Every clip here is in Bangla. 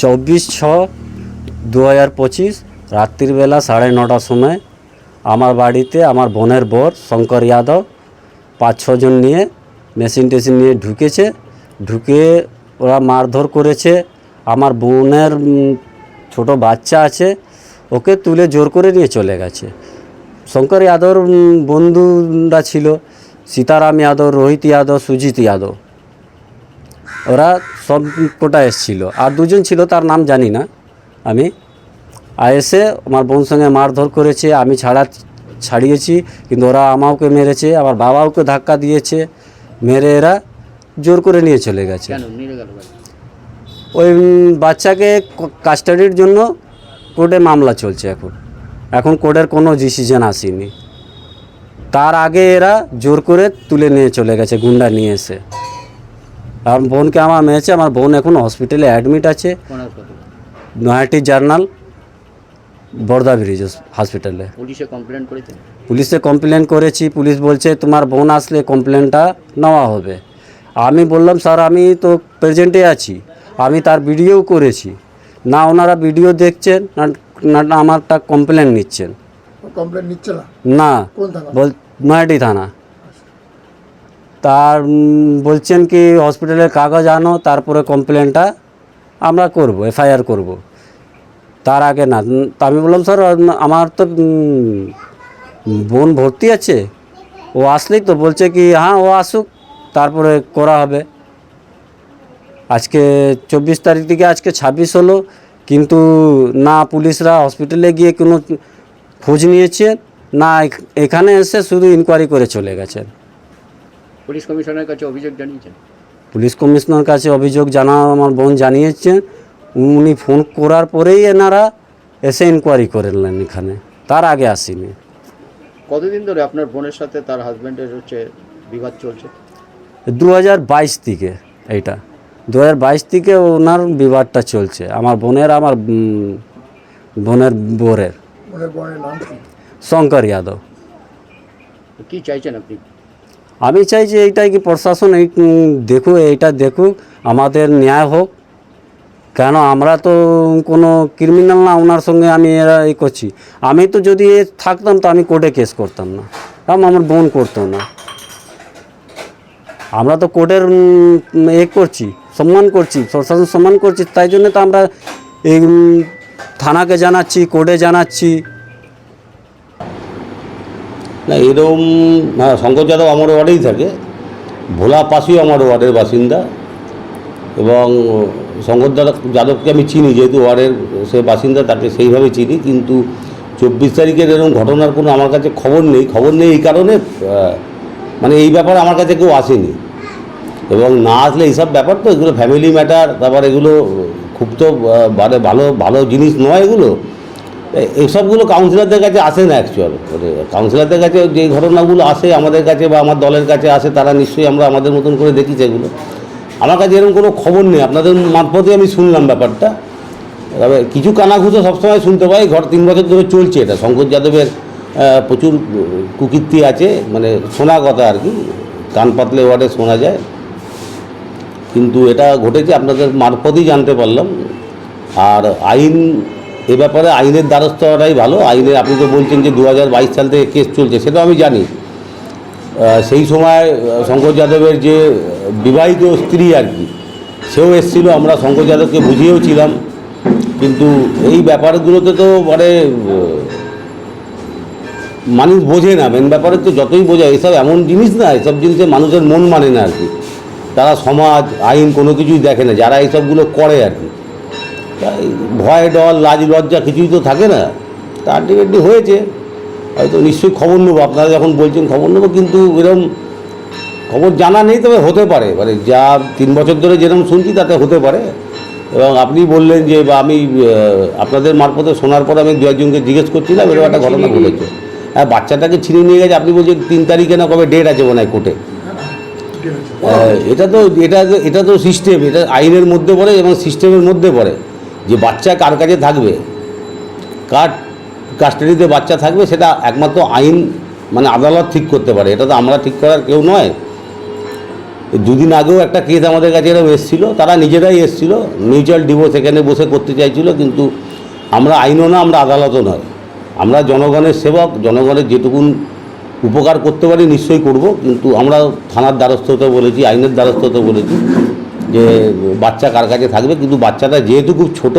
চব্বিশ ছ দু হাজার পঁচিশ, রাত্রিবেলা সাড়ে নটার সময় আমার বাড়িতে আমার বোনের বর শঙ্কর যাদব পাঁচ ছজন নিয়ে মেশিন টেশিন নিয়ে ঢুকেছে। ঢুকে ওরা মারধর করেছে। আমার বোনের ছোট বাচ্চা আছে, ওকে তুলে জোর করে নিয়ে চলে গেছে। শঙ্কর যাদবর বন্ধুরা ছিল, সীতারাম যাদব, রোহিত যাদব, সুজিত যাদব। ওরা সব কোটা এসেছিল। আর দুজন ছিল তার নাম জানি না আমি। আর এসে আমার বোন সঙ্গে মারধর করেছে আমি ছাড়া ছাড়িয়েছি কিন্তু ওরা আমাকে মেরেছে আমার বাবাওকে ধাক্কা দিয়েছে মেরে এরা জোর করে নিয়ে চলে গেছে? ওই বাচ্চাকে কাস্টাডির জন্য কোর্টে মামলা চলছে এখন। এখন কোর্টের কোনো ডিসিশন আসেনি। তার আগে এরা জোর করে তুলে নিয়ে চলে গেছে গুন্ডা নিয়ে এসে। আর বোনকে আমার মেয়েছে আমার বোন এখন হসপিটালে অ্যাডমিট আছে। নয়াটি জার্নাল বর্দা ব্রিজ হসপিটালে পুলিশে কমপ্লেন করেছেন পুলিশে কমপ্লেন করেছি পুলিশ বলছে তোমার বোন আসলে কমপ্লেনটা নেওয়া হবে। আমি বললাম স্যার আমি তো প্রেজেন্টে আছি। আমি তার ভিডিও করেছি। না ওনারা ভিডিও দেখছেন না না না আমারটা কমপ্লেন নিচ্ছেন। কমপ্লেন নিচ্ছে না? না বল নয়াটি থানা। তার বলছেন কি হসপিটালের কাগজ আনো, তারপরে কমপ্লেনটা আমরা করব এফআইআর করব। তার আগে না তা আমি বললাম, স্যার আমার তো বোন ভর্তি আছে, ও আসলেই তো বলছে কি হ্যাঁ ও আসুক, তারপরে করা হবে। আজকে চব্বিশ তারিখ থেকে আজকে ছাব্বিশ হলো, কিন্তু না পুলিশরা হসপিটালে গিয়ে কোনো খোঁজ নিয়েছে, না এখানে এসে শুধু ইনকোয়ারি করে চলে গেছেন। পুলিশ কমিশনের কাছে অভিযোগ জানিয়েছেন? পুলিশ কমিশনার কাছে অভিযোগ জানা আমার বোন জানিয়েছেন উনি ফোন করার পরেই এনারা এসে ইনকোয়ারি করলেন এখানে। তার আগে আসেনি। কতদিন ধরে আপনার বোনের সাথে তার হাজবেন্ডের হচ্ছে বিবাদ চলছে? দু হাজার বাইশ থেকে এইটা। দু হাজার বাইশ থেকে ওনার বিবাদটা চলছে। আমার বোনের আমার বোনের বোরের। শঙ্কর যাদব। কি চাইছেন আপনি? আমি চাই যে এইটাই কি প্রশাসন এই দেখুক, এইটা দেখুক, আমাদের ন্যায় হোক। কেন আমরা তো কোনো ক্রিমিনাল না, ওনার সঙ্গে আমি এরা এই করছি। আমি তো যদি থাকতাম তো আমি কোর্টে কেস করতাম না। কারণ আমার বোন করতো না। আমরা তো কোর্টের এ করছি, সম্মান করছি, প্রশাসন সম্মান করছি, তাই জন্য তো আমরা এই থানাকে জানাচ্ছি কোর্টে জানাচ্ছি। না, এরকম হ্যাঁ শঙ্কর যাদব আমার ওয়ার্ডেই থাকে। ভোলা পাশেও আমার ওয়ার্ডের বাসিন্দা। এবং শঙ্কর যাদব যাদবকে আমি চিনি, যেহেতু ওয়ার্ডের সে বাসিন্দা, তাকে সেইভাবে চিনি। কিন্তু চব্বিশ তারিখের এরকম ঘটনার কোনো আমার কাছে খবর নেই। খবর নেই এই কারণে মানে এই ব্যাপারে আমার কাছে কেউ আসেনি। এবং না আসলে এইসব ব্যাপার তো, এগুলো ফ্যামিলি ম্যাটার তারপর এগুলো খুব তো মানে ভালো ভালো জিনিস নয় এগুলো। এইসবগুলো কাউন্সিলরদের কাছে আসে না অ্যাকচুয়াল মানে কাউন্সিলরদের কাছে যে ঘটনাগুলো আসে আমাদের কাছে বা আমার দলের কাছে আসে, তারা নিশ্চয়ই আমরা আমাদের মতন করে দেখি সেগুলো। আমার কাছে এরকম কোনো খবর নেই। আপনাদের মারফতে আমি শুনলাম ব্যাপারটা। তবে কিছু কানাঘুষো সবসময় শুনতে পাই। ঘর তিন বছর ধরে চলছে এটা। শঙ্কর যাদবের প্রচুর কুকীর্তি আছে। মানে শোনা কথা আর কি। কান পাতলে ওয়ার্ডে শোনা যায়। কিন্তু এটা ঘটেছে, আপনাদের মারফতই জানতে পারলাম। আর আইন এ ব্যাপারে আইনের দ্বারস্থ হওয়াটাই ভালো। আইনের, আপনি তো বলছেন যে দু হাজার বাইশ সাল থেকে কেস চলছে, সেটা আমি জানি। সেই সময় শঙ্কর যাদবের যে বিবাহিত স্ত্রী আর কি, সেও এসেছিল, আমরা শঙ্কর যাদবকে বুঝিয়েও ছিলাম। কিন্তু এই ব্যাপারগুলোতে তো মানে মানুষ বোঝে না। মেন ব্যাপারে তো যতই বোঝায় এসব এমন জিনিস না, এসব জিনিসে মানুষের মন মানে না আর কি। তারা সমাজ, আইন কোনো কিছুই দেখে না, যারা এইসবগুলো করে আর কি। ভয় ডর লাজ লজ্জা কিছুই তো থাকে না। তা আলটিমেটলি হয়েছে। হয়তো নিশ্চয়ই খবর নেব। আপনারা যখন বলছেন খবর নেব কিন্তু এরকম খবর জানা নেই তবে হতে পারে। মানে যা তিন বছর ধরে যেরকম শুনছি তাতে হতে পারে। এবং আপনি বললেন যে বা আমি আপনাদের মারফতে শোনার পর আমি দু একজনকে জিজ্ঞেস করছিলাম এরকম একটা ঘটনা ঘটেছে। হ্যাঁ বাচ্চাটাকে ছিনিয়ে নিয়ে গেছে। আপনি বলছেন তিন তারিখে না কবে ডেট আছে মনে হয় কোর্টে। আহ, এটা তো এটা তো- এটা তো সিস্টেম এটা আইনের মধ্যে পড়ে এবং সিস্টেমের মধ্যে পড়ে। যে বাচ্চা কার কাছে থাকবে, কার কাস্টাডিতে বাচ্চা থাকবে, সেটা একমাত্র আইন মানে আদালত ঠিক করতে পারে। এটা তো আমরা ঠিক করার কেউ নয়। দুদিন আগেও একটা কেস আমাদের কাছে এরকম এসেছিল, তারা নিজেরাই এসেছিল মিউচুয়াল ডিভোর্স এখানে বসে করতে চাইছিল, কিন্তু আমরা আইনও না, আমরা আদালতও নয়। আমরা জনগণের সেবক, জনগণের যেটুকুন উপকার করতে পারি নিশ্চয়ই করব, কিন্তু আমরা থানার দ্বারস্থ হতে বলেছি, আইনের দ্বারস্থ হতে বলেছি। যে বাচ্চা কার কাছে থাকবে, কিন্তু বাচ্চাটা যেহেতু খুব ছোট,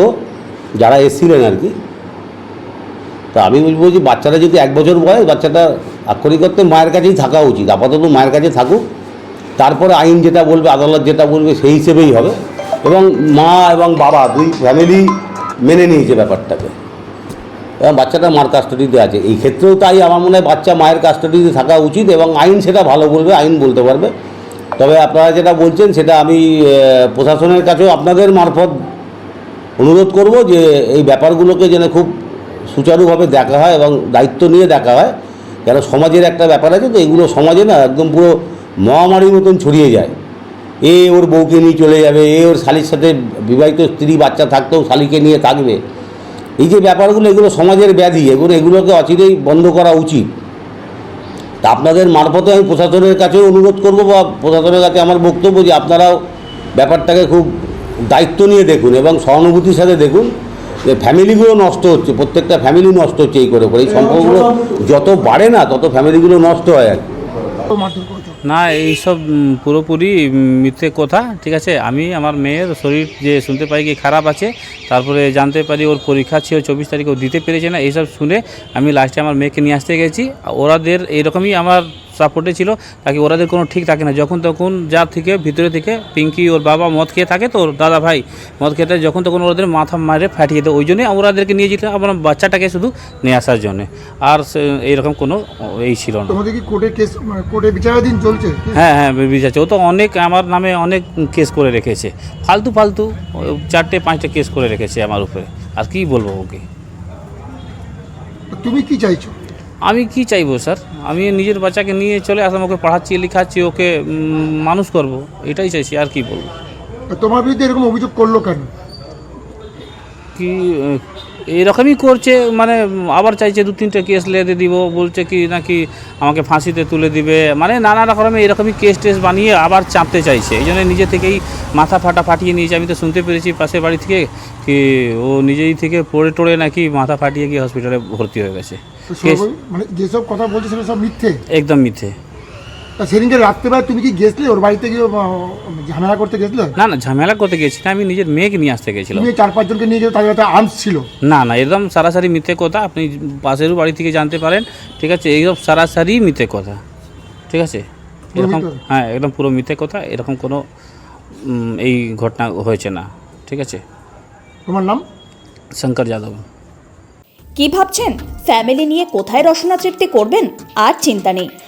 যারা এসেছিলেন আর কি, তা আমি বলব যে বাচ্চাটা যদি এক বছর বয়স, বাচ্চাটা আক্ষরিক করতে মায়ের কাছেই থাকা উচিত, আপাতত মায়ের কাছে থাকুক। তারপরে আইন যেটা বলবে, আদালত যেটা বলবে, সেই হিসেবেই হবে। এবং মা এবং বাবা, দুই ফ্যামিলি মেনে নিয়েছে ব্যাপারটাকে। এবং বাচ্চাটা মার কাস্টাডিতে আছে। এই ক্ষেত্রেও তাই, আমার মনে হয় বাচ্চা মায়ের কাস্টাডিতে থাকা উচিত, এবং আইন সেটা ভালো বলবে, আইন বলতে পারবে। তবে আপনারা যেটা বলছেন, সেটা আমি প্রশাসনের কাছেও আপনাদের মারফত অনুরোধ করব যে এই ব্যাপারগুলোকে যেন খুব সুচারুভাবে দেখা হয় এবং দায়িত্ব নিয়ে দেখা হয়। কেন সমাজের একটা ব্যাপার আছে তো এগুলো সমাজে না একদম পুরো মহামারীর মতন ছড়িয়ে যায়। এ ওর বউকে নিয়ে চলে যাবে, এ ওর শালির সাথে বিবাহিত স্ত্রী, বাচ্চা থাকতেও শালিকে নিয়ে থাকবে। এই যে ব্যাপারগুলো, এগুলো সমাজের ব্যাধি, এগুলো, এগুলোকে অচিরেই বন্ধ করা উচিত। তা আপনাদের মারফতে আমি প্রশাসনের কাছে অনুরোধ করব বা প্রশাসনের কাছে আমার বক্তব্য যে আপনারাও ব্যাপারটাকে খুব দায়িত্ব নিয়ে দেখুন এবং সহানুভূতির সাথে দেখুন যে ফ্যামিলিগুলো নষ্ট হচ্ছে প্রত্যেকটা ফ্যামিলি নষ্ট হচ্ছে এই করে করে এই সম্পর্কগুলো যত বাড়ে না তত ফ্যামিলিগুলো নষ্ট হয় আর কি। না, এইসব পুরোপুরি মিথ্যে কথা, ঠিক আছে? আমি আমার মেয়ের শরীর যে শুনতে পাই কি খারাপ আছে, তারপরে জানতে পারি ওর পরীক্ষা ছিল চব্বিশ তারিখে, ও দিতে পেরেছে না, এইসব শুনে আমি লাস্টে আমার মেয়েকে নিয়ে আসতে গেছি। ওরাদের এইরকমই আমার সাপোর্টে ছিল তাকে ওরাদের কোনো ঠিক থাকে না। যখন তখন যা থেকে ভিতরে থেকে পিঙ্কি ওর বাবা মদ খেয়ে থাকে তো ওর দাদা ভাই মদ খেতে যখন তখন ওদের মাথা মারে ফাটিয়ে দেয়। ওই জন্যই ওরাদেরকে নিয়ে যেতে আমার বাচ্চাটাকে শুধু নিয়ে আসার জন্যে। আর এইরকম কোনো এই ছিল না। তোমাদের কি কোর্টে কেস মানে কোর্টে বিচারাধীন চলছে? হ্যাঁ হ্যাঁ বিচার ও তো অনেক আমার নামে অনেক কেস করে রেখেছে। ফালতু ফালতু চারটে পাঁচটা কেস করে রেখেছে আমার উপরে। আর কি বলব ওকে? তুমি কি চাইছো? আমি কি চাইব স্যার? আমি নিজের বাচ্চাকে নিয়ে চলে আসলাম ওকে পড়াচ্ছি লেখাচ্ছি ওকে মানুষ করব। এটাই চাইছি আর কি বলব? তোমার বিরুদ্ধে এরকম অভিযোগ করল কেন? কি এরকমই করছে মানে আবার চাইছে দু তিনটে কেস লেদে দিব বলছে কি নাকি আমাকে ফাঁসিতে তুলে দিবে মানে নানা রকমের এরকমই কেস টেস বানিয়ে আবার চাপতে চাইছে। এই জন্য নিজে থেকেই মাথা ফাটা ফাটিয়ে নিয়েছে আমি তো শুনতে পেরেছি পাশের বাড়ি থেকে কি ও নিজেই থেকে পড়ে টড়ে নাকি মাথা ফাটিয়ে গিয়ে হসপিটালে ভর্তি হয়ে গেছে। মানে যেসব কথা বলছে সেগুলো সব মিথ্যে? একদম মিথ্যে। তা সেদিনকে রাত্রেবেলা তুমি কি গেছলে? ওর বাড়িতে গিয়ে ঝামেলা করতে গেছিলে? না না ঝামেলা করতে গেছি না আমি নিজের মেয়েকে নিয়ে আসতে গেছিলাম। তুমি চার পাঁচজনকে নিয়ে গেলে তাদের হাতে আর্মস ছিল। না না একদম সারাসারি মিথ্যে কথা। আপনি পাশেরও বাড়ি থেকে জানতে পারেন ঠিক আছে? এইসব সারাসারি মিথ্যে কথা। ঠিক আছে? এরকম হ্যাঁ একদম পুরো মিথ্যে কথা। এরকম কোনো এই ঘটনা হয়েছে না। ঠিক আছে? তোমার নাম? শঙ্কর যাদব। কি ভাবছেন? ফ্যামিলি নিয়ে কোথায় রসনা তৃপ্তি করবেন? আর চিন্তা নেই।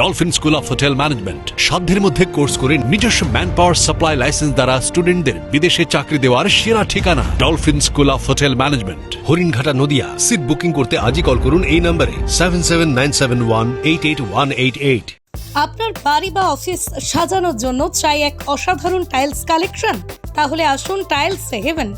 Dolphin school of hotel management সাধ্যের মধ্যে কোর্স করে নিজস্ব ম্যান পাওয়ার সাপ্লাই লাইসেন্স দ্বারা স্টুডেন্টদের বিদেশে চাকরি দেওয়ার সেরা ঠিকানা Dolphin school of hotel management Haringhata Nadia. Seat booking করতে আজই কল করুন এই নম্বরে seven seven nine seven one eight eight one eight eight আপনার বাড়ি বা অফিস সাজানোর জন্য চাই এক অসাধারণ টাইলস কালেকশন তাহলে আসুন tiles heaven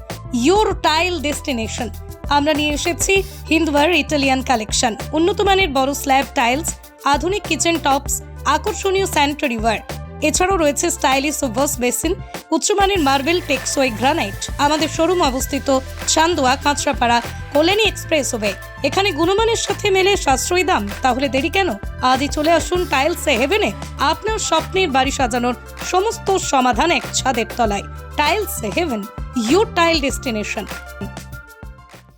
your tile destination আমরা নিয়ে এসেছি হিন্দওয়ার ইটালিয়ান কালেকশন উন্নত মানের বড় স্ল্যাব টাইলস আধুনিক কিচেন টপস, আকর্ষণীয় স্যানিটারি ওয়্যার। এছাড়াও রয়েছে স্টাইলিশ ওয়াশ বেসিন, উচ্চমানের মার্বেল টেক্সোই গ্রানাইট। আমাদের শোরুম অবস্থিত চান্দোয়া, কাঁচরাপাড়া, কল্যাণী এক্সপ্রেস ওয়ে। এখানে গুণমানের সাথে মেলে সাশ্রয়ী দাম। তাহলে দেরি কেন? আজই চলে আসুন টাইলস হেভেনে। আপনার স্বপ্নের বাড়ি সাজানোর সমস্ত সমাধান এক ছাদের তলায়। Tiles heaven, your tile destination.